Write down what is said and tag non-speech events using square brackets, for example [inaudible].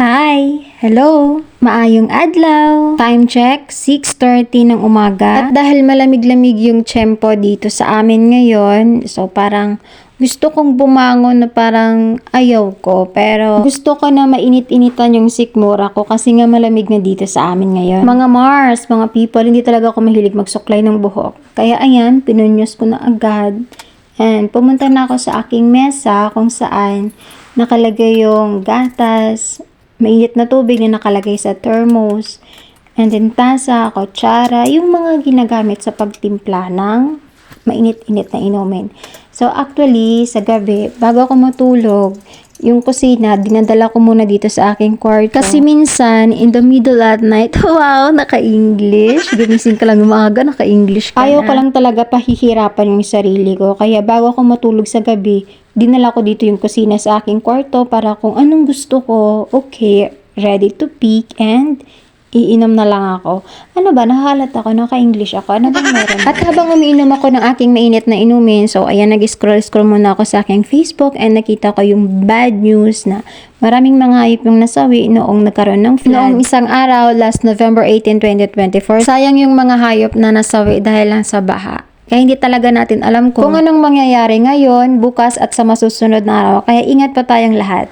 Hi! Hello! Maayong adlaw! Time check, 6.30 ng umaga. At dahil malamig-lamig yung tempo dito sa amin ngayon, so parang gusto kong bumangon na parang ayaw ko. Pero gusto ko na mainit-initan yung sikmura ko kasi nga malamig na dito sa amin ngayon. Mga Mars, mga people, hindi talaga ako mahilig magsuklay ng buhok. Kaya ayan, pinunyos ko na agad. And pumunta na ako sa aking mesa kung saan nakalagay yung gatas, mainit na tubig na nakalagay sa thermos, and then tasa, kutsara, yung mga ginagamit sa pagtimpla ng mainit-init na inumin. So actually, sa gabi, bago ako matulog, yung kusina, dinadala ko muna dito sa aking kwarto. Kasi minsan, in the middle at night, [laughs] wow, naka-English. Ginising ka lang umaga, naka-English ka Ayaw ko lang talaga pahihirapan yung sarili ko. Kaya bago ako matulog sa gabi, dinala ko dito yung kusina sa aking kwarto para kung anong gusto ko, okay, ready to pick and iinom na lang ako. Ano ba, nahalat ako, naka-English ako, ano bang meron? At habang umiinom ako ng aking mainit na inumin, so ayan, nag-scroll-scroll muna ako sa aking Facebook and nakita ko yung bad news na maraming mga hayop yung nasawi noong nagkaroon ng flood. Noong isang araw, last November 18, 2024, sayang yung mga hayop na nasawi dahil lang sa baha. Kaya hindi talaga natin alam kung, kung anong mangyayari ngayon, bukas at sa masusunod na araw. Kaya ingat pa tayong lahat.